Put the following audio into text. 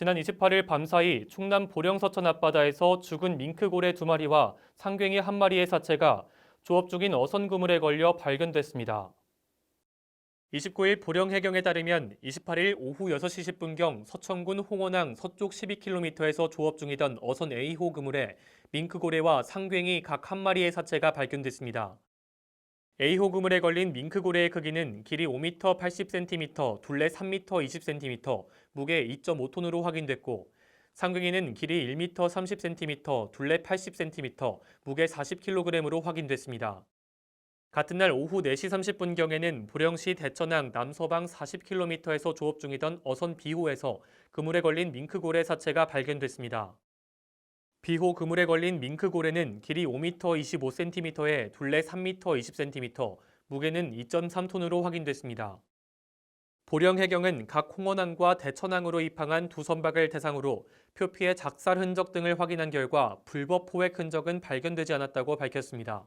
지난 28일 밤사이 충남 보령 서천 앞바다에서 죽은 밍크고래 두 마리와 상괭이 한 마리의 사체가 조업 중인 어선 그물에 걸려 발견됐습니다. 29일 보령 해경에 따르면 28일 오후 6시 10분경 서천군 홍원항 서쪽 12km에서 조업 중이던 어선 A호 그물에 밍크고래와 상괭이 각 한 마리의 사체가 발견됐습니다. A호 그물에 걸린 밍크고래의 크기는 길이 5m 80cm, 둘레 3m 20cm, 무게 2.5톤으로 확인됐고 상괭이는 길이 1m 30cm, 둘레 80cm, 무게 40kg으로 확인됐습니다. 같은 날 오후 4시 30분경에는 보령시 대천항 남서방 40km에서 조업 중이던 어선 비호에서 그물에 걸린 밍크고래 사체가 발견됐습니다. 비호 그물에 걸린 밍크 고래는 길이 5m 25cm에 둘레 3m 20cm, 무게는 2.3톤으로 확인됐습니다. 보령 해경은 각 홍원항과 대천항으로 입항한 두 선박을 대상으로 표피의 작살 흔적 등을 확인한 결과 불법 포획 흔적은 발견되지 않았다고 밝혔습니다.